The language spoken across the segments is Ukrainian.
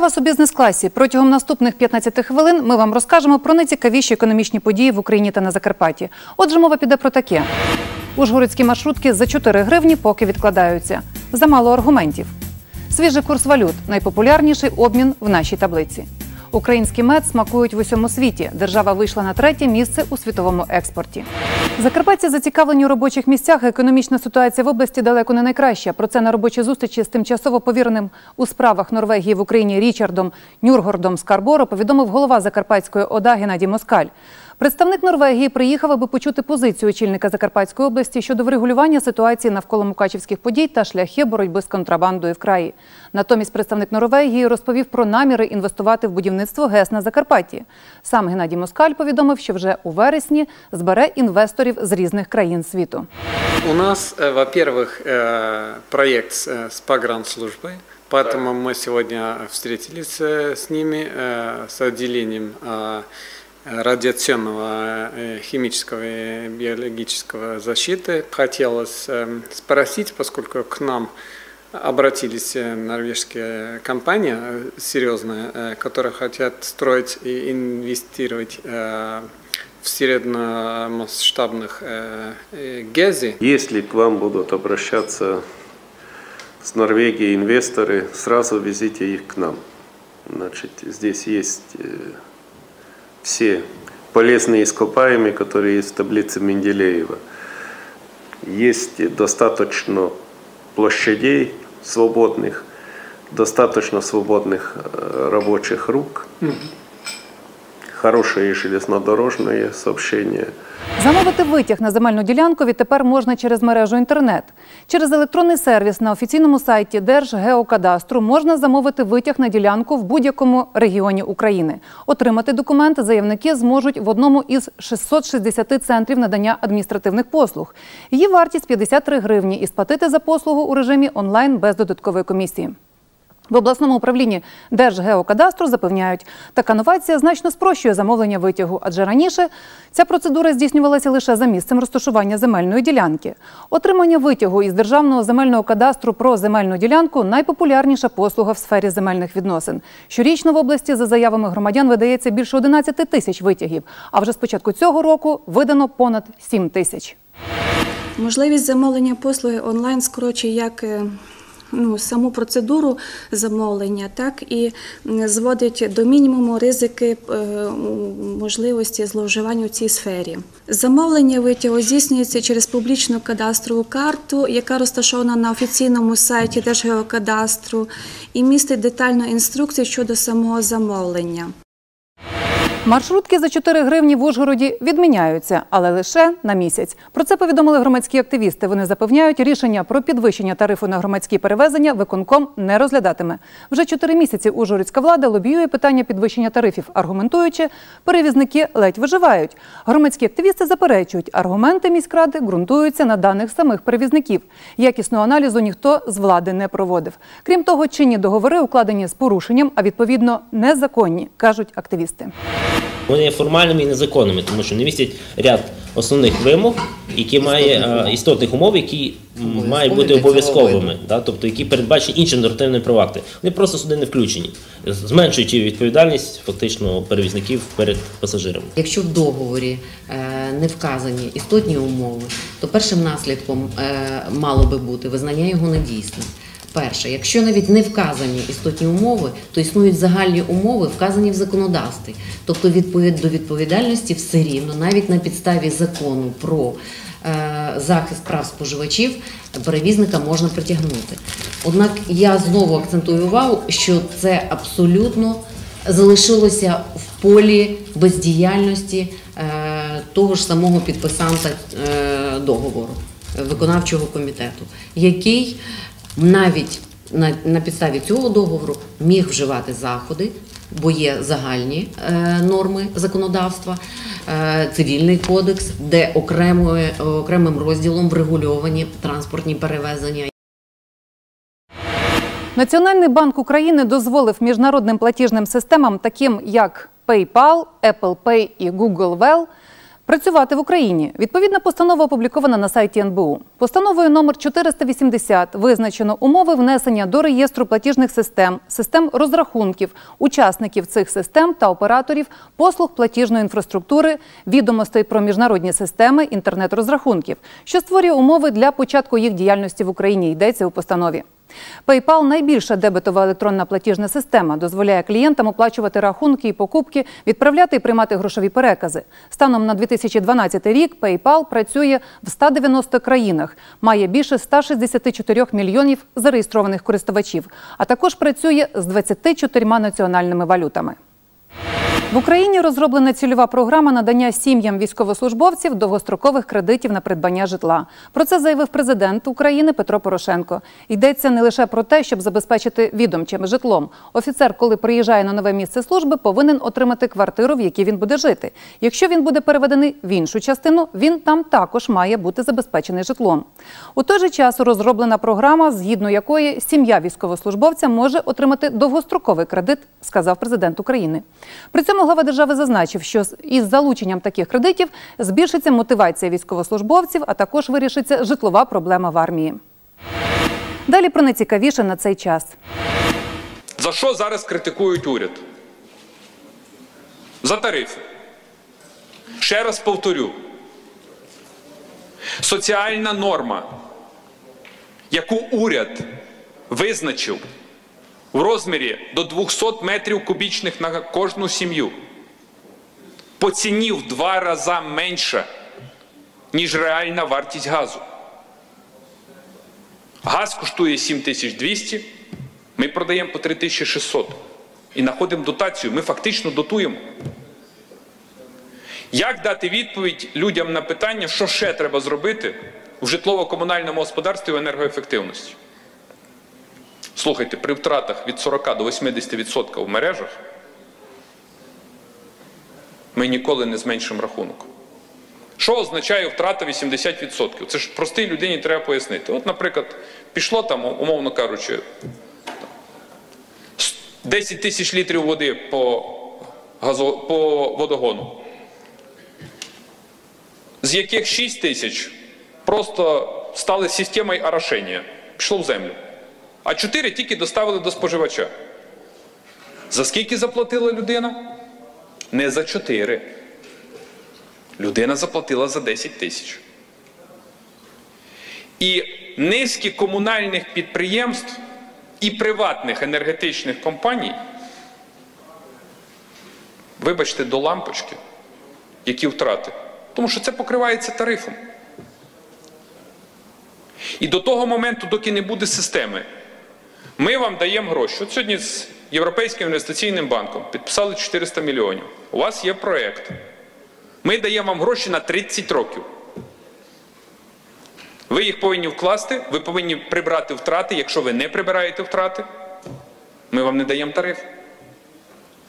Вас у бізнес-класі. Протягом наступних 15 хвилин ми вам розкажемо про найцікавіші економічні події в Україні та на Закарпатті. Отже, мова піде про таке: Ужгородські маршрутки за 4 гривні поки відкладаються. Замало аргументів. Свіжий курс валют найпопулярніший обмін в нашій таблиці. Український мед смакують в усьому світі. Держава вийшла на третє місце у світовому експорті. Закарпатці зацікавлені у робочих місцях. Економічна ситуація в області далеко не найкраща. Про це на робочій зустрічі з тимчасово повіреним у справах Норвегії в Україні Річардом Нюргордом Скарборо повідомив голова Закарпатської ОДА Геннадій Москаль. Представник Норвегії приїхав, аби почути позицію очільника Закарпатської області щодо врегулювання ситуації навколо мукачівських подій та шляхи боротьби з контрабандою в краї. Натомість представник Норвегії розповів про наміри інвестувати в будівництво ГЕС на Закарпатті. Сам Геннадій Москаль повідомив, що вже у вересні збере інвесторів з різних країн світу. У нас, э, во-первых, э, проект с э, с погранслужбой, поэтому мы сегодня встретились э, с ними, э, с отделением э, радиационного, э, химического и биологического защиты. Хотелось э, спросить, поскольку к нам обратились э, норвежские компании серьезные, которые хотят строить и инвестировать в средномасштабных э, ГЭЗи. Если к вам будут обращаться с Норвегии инвесторы, сразу везите их к нам. Значит, здесь есть все полезные ископаемые, которые есть в таблице Менделеева. Есть достаточно площадей свободных, достаточно свободных э, рабочих рук, хорошее железнодорожное сообщение – Замовити витяг на земельну ділянку відтепер можна через мережу інтернет. Через електронний сервіс на офіційному сайті Держгеокадастру можна замовити витяг на ділянку в будь-якому регіоні України. Отримати документи заявники зможуть в одному із 660 центрів надання адміністративних послуг. Її вартість 53 гривні і сплатити за послугу у режимі онлайн без додаткової комісії. В обласному управлінні Держгеокадастру запевняють, така новація значно спрощує замовлення витягу, адже раніше ця процедура здійснювалася лише за місцем розташування земельної ділянки. Отримання витягу із державного земельного кадастру про земельну ділянку найпопулярніша послуга в сфері земельних відносин. Щорічно в області за заявами громадян видається більше 11 тисяч витягів. А вже з початку цього року видано понад 7 тисяч. Можливість замовлення послуги онлайн скорочує як е, ну, саму процедуру замовлення, так і зводить до мінімуму ризики е, можливості зловживання у цій сфері. Замовлення витягу здійснюється через публічну кадастрову карту, яка розташована на офіційному сайті Держгеокадастру і містить детальну інструкцію щодо самого замовлення. Маршрутки за 4 гривні в Ужгороді відміняються, але лише на місяць. Про це повідомили громадські активісти. Вони запевняють, рішення про підвищення тарифу на громадські перевезення виконком не розглядатиме. Вже 4 місяці ужгородська влада лобіює питання підвищення тарифів, аргументуючи, перевізники ледь виживають. Громадські активісти заперечують, аргументи міськради ґрунтуються на даних самих перевізників. Якісного аналізу ніхто з влади не проводив. Крім того, чинні договори укладені з порушенням, а відповідно незаконні, кажуть активісти. Вони є формальними і незаконними, тому що не містять ряд основних вимог, які має істотних умов, які мають бути обов'язковими, да, тобто які передбачені іншим нормативними правоакти. Вони просто сюди не включені, зменшуючи відповідальність фактично перевізників перед пасажирами. Якщо в договорі е, не вказані істотні умови, то першим наслідком е, мало би бути визнання його недійсним. Перше, якщо навіть не вказані істотні умови, то існують загальні умови, вказані в законодавстві. Тобто відповід до відповідальності все рівно, навіть на підставі закону про е, захист прав споживачів, перевізника можна притягнути. Однак я знову акцентую увагу, що це абсолютно залишилося в полі бездіяльності е, того ж самого підписанта е, договору виконавчого комітету, який навіть на, на підставі цього договору міг вживати заходи, бо є загальні е, норми законодавства, е, цивільний кодекс, де окремою, окремим розділом врегульовані транспортні перевезення. Національний банк України дозволив міжнародним платіжним системам, таким як PayPal, Apple Pay і Google Well, Працювати в Україні. Відповідна постанова опублікована на сайті НБУ. Постановою номер 480 визначено умови внесення до реєстру платіжних систем, систем розрахунків, учасників цих систем та операторів послуг платіжної інфраструктури, відомостей про міжнародні системи інтернет-розрахунків, що створює умови для початку їх діяльності в Україні. Йдеться у постанові. PayPal – найбільша дебетова електронна платіжна система, дозволяє клієнтам оплачувати рахунки і покупки, відправляти і приймати грошові перекази. Станом на 2012 рік PayPal працює в 190 країнах, має більше 164 мільйонів зареєстрованих користувачів, а також працює з 24 національними валютами. В Україні розроблена цільова програма надання сім'ям військовослужбовців довгострокових кредитів на придбання житла. Про це заявив президент України Петро Порошенко. Йдеться не лише про те, щоб забезпечити відомчим житлом. Офіцер, коли приїжджає на нове місце служби, повинен отримати квартиру, в якій він буде жити. Якщо він буде переведений в іншу частину, він там також має бути забезпечений житлом. У той же час розроблена програма, згідно якої сім'я військовослужбовця може отримати довгостроковий кредит, сказав президент України. При цьому глава держави зазначив, що із залученням таких кредитів збільшиться мотивація військовослужбовців, а також вирішиться житлова проблема в армії. Далі про найцікавіше на цей час. За що зараз критикують уряд? За тарифи. Ще раз повторю. Соціальна норма, яку уряд визначив в розмірі до 200 метрів кубічних на кожну сім'ю, по ціні в два рази менша, ніж реальна вартість газу. Газ коштує 7200, ми продаємо по 3600 і знаходимо дотацію. Ми фактично дотуємо. Як дати відповідь людям на питання, що ще треба зробити в житлово-комунальному господарстві в енергоефективності? Слухайте, при втратах від 40 до 80% в мережах ми ніколи не зменшимо рахунок. Що означає втрата 80%? Це ж простій людині треба пояснити. От, наприклад, пішло там, умовно кажучи, 10 тисяч літрів води по, газо, по водогону, з яких 6 тисяч просто стали системою орошення, пішло в землю. А 4 тільки доставили до споживача. За скільки заплатила людина? Не за 4. Людина заплатила за 10 тисяч. І низки комунальних підприємств і приватних енергетичних компаній, вибачте, до лампочки, які втрати. Тому що це покривається тарифом. І до того моменту, доки не буде системи, ми вам даємо гроші. От сьогодні з Європейським інвестиційним банком підписали 400 мільйонів. У вас є проєкт. Ми даємо вам гроші на 30 років. Ви їх повинні вкласти, ви повинні прибрати втрати. Якщо ви не прибираєте втрати, ми вам не даємо тариф.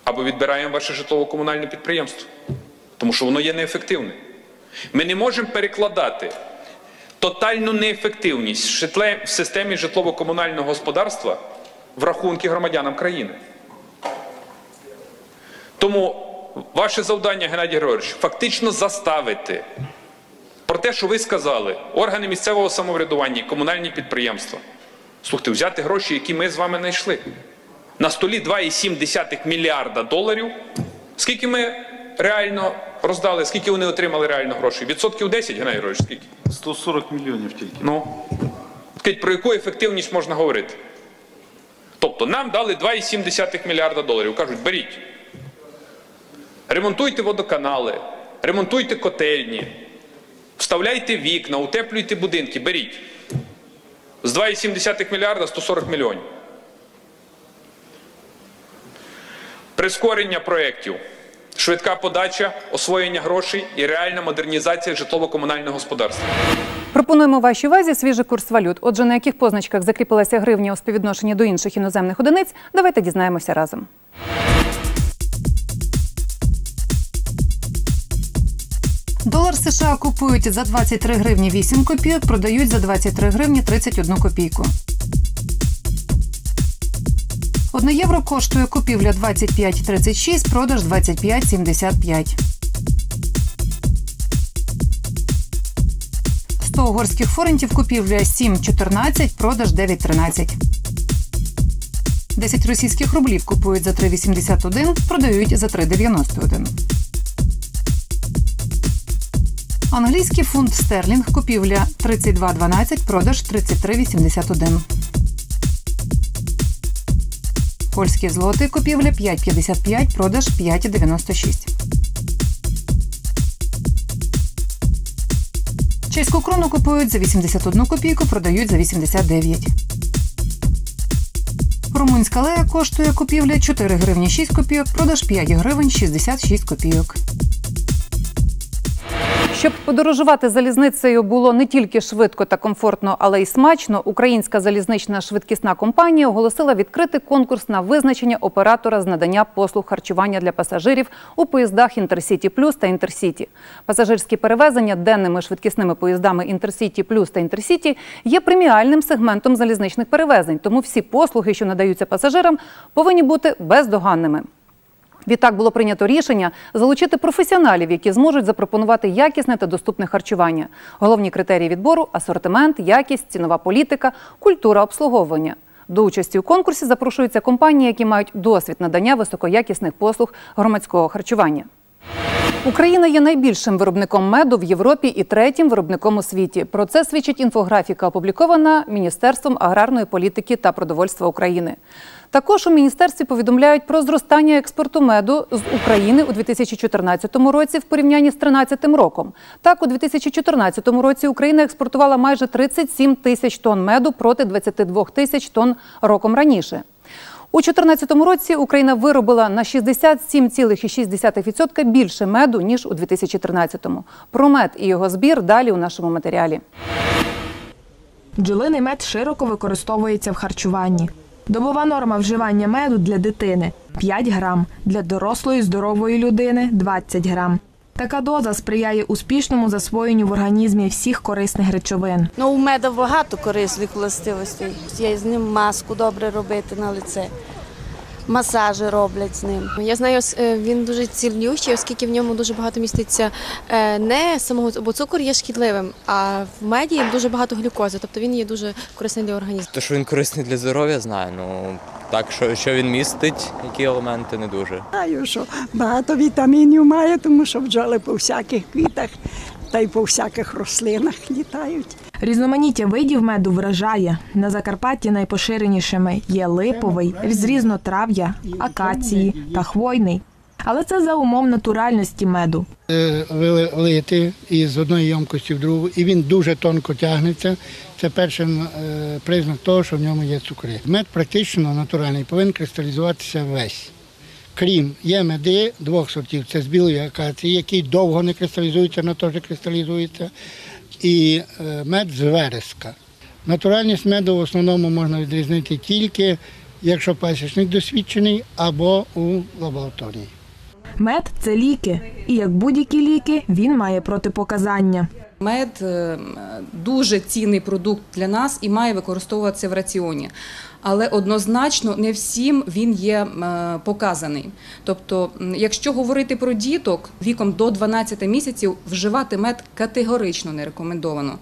Або відбираємо ваше житлово-комунальне підприємство. Тому що воно є неефективне. Ми не можемо перекладати тотальну неефективність в системі житлово-комунального господарства в рахунки громадянам країни. Тому ваше завдання, Геннадій Григорович, фактично заставити про те, що ви сказали, органи місцевого самоврядування, комунальні підприємства. Слухайте, взяти гроші, які ми з вами знайшли. На столі 2,7 мільярда доларів. Скільки ми реально роздали, скільки вони отримали реально грошей? Відсотків 10, Геннадій Григорович, скільки? 140 мільйонів тільки. Ну, скажіть, про яку ефективність можна говорити? Тобто нам дали 2,7 мільярда доларів. Кажуть, беріть. Ремонтуйте водоканали, ремонтуйте котельні, вставляйте вікна, утеплюйте будинки, беріть. З 2,7 мільярда 140 мільйонів. Прискорення проєктів, швидка подача, освоєння грошей і реальна модернізація житлово-комунального господарства. Пропонуємо вашій увазі свіжий курс валют. Отже, на яких позначках закріпилася гривня у співвідношенні до інших іноземних одиниць, давайте дізнаємося разом. Долар США купують за 23 гривні 8 копійок, продають за 23 гривні 31 копійку. Одне євро коштує купівля 25,36, продаж 25,75. 100 угорських форентів купівля 7,14, продаж 9,13. 10 російських рублів купують за 3,81, продають за 3,91. Англійський фунт стерлінг купівля 32,12, продаж 33,81. Польські злоти купівля 5,55, продаж 5,96. Чеську крону купують за 81 копійку, продають за 89. Румунська лея коштує купівля 4 гривні 6 копійок, продаж 5 гривень 66 копійок. Щоб подорожувати залізницею було не тільки швидко та комфортно, але й смачно, українська залізнична швидкісна компанія оголосила відкритий конкурс на визначення оператора з надання послуг харчування для пасажирів у поїздах Інтерсіті Плюс та Інтерсіті. Пасажирські перевезення денними швидкісними поїздами Інтерсіті Плюс та Інтерсіті є преміальним сегментом залізничних перевезень, тому всі послуги, що надаються пасажирам, повинні бути бездоганними. Відтак було прийнято рішення залучити професіоналів, які зможуть запропонувати якісне та доступне харчування. Головні критерії відбору асортимент, якість, цінова політика, культура обслуговування. До участі у конкурсі запрошуються компанії, які мають досвід надання високоякісних послуг громадського харчування. Україна є найбільшим виробником меду в Європі і третім виробником у світі. Про це свідчить інфографіка, опублікована Міністерством аграрної політики та продовольства України. Також у міністерстві повідомляють про зростання експорту меду з України у 2014 році в порівнянні з 2013 роком. Так, у 2014 році Україна експортувала майже 37 тисяч тонн меду проти 22 тисяч тонн роком раніше. У 2014 році Україна виробила на 67,6% більше меду ніж у 2013-му. Про мед і його збір далі у нашому матеріалі. Бджолиний мед широко використовується в харчуванні. Добова норма вживання меду для дитини 5 грам, для дорослої здорової людини 20 грам. Така доза сприяє успішному засвоєнню в організмі всіх корисних речовин. Ну, у меда багато корисних властивостей. Є з ним маску добре робити на лице. Масажі роблять з ним. Я знаю, е, він дуже цілющий, оскільки в ньому дуже багато міститься е, не самого бо цукор є шкідливим, а в меді дуже багато глюкози, тобто він є дуже корисний для організму. Те, що він корисний для здоров'я, знаю. Ну так, що, що він містить, які елементи не дуже. Знаю, що багато вітамінів має, тому що бджоли по всяких квітах та й по всяких рослинах літають. Різноманіття видів меду вражає. На Закарпатті найпоширенішими є липовий, з різнотрав'я, акації та хвойний. Але це за умов натуральності меду. Е, вилити із одної ємкості в другу, і він дуже тонко тягнеться. Це перший е, признак того, що в ньому є цукри. Мед практично натуральний, повинен кристалізуватися весь. Крім є меди двох сортів, це з білої акації, який довго не кристалізується, але теж кристалізується, і е, мед з вереска. Натуральність меду в основному можна відрізнити тільки, якщо пасічник досвідчений або у лабораторії. Мед це ліки, і як будь-які ліки, він має протипоказання. Мед е, дуже цінний продукт для нас і має використовуватися в раціоні. Але однозначно не всім він є е, показаний. Тобто, якщо говорити про діток віком до 12 місяців, вживати мед категорично не рекомендовано.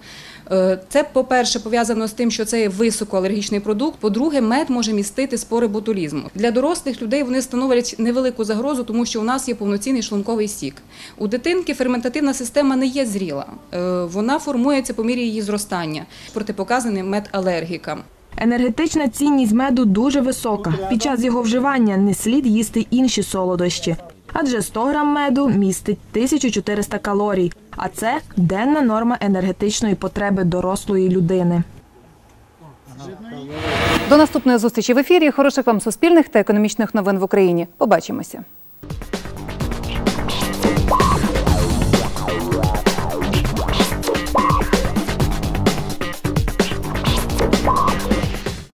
Е, Це, по-перше, пов'язано з тим, що це є високоалергічний продукт. По-друге, мед може містити спори ботулізму. Для дорослих людей вони становлять невелику загрозу, тому що у нас є повноцінний шлунковий сік. У дитинки ферментативна система не є зріла. Е, Вона формується по мірі її зростання. Протипоказаний мед алергікам. Енергетична цінність меду дуже висока. Під час його вживання не слід їсти інші солодощі. Адже 100 грам меду містить 1400 калорій, а це денна норма енергетичної потреби дорослої людини. До наступної зустрічі в ефірі. Хороших вам суспільних та економічних новин в Україні. Побачимося.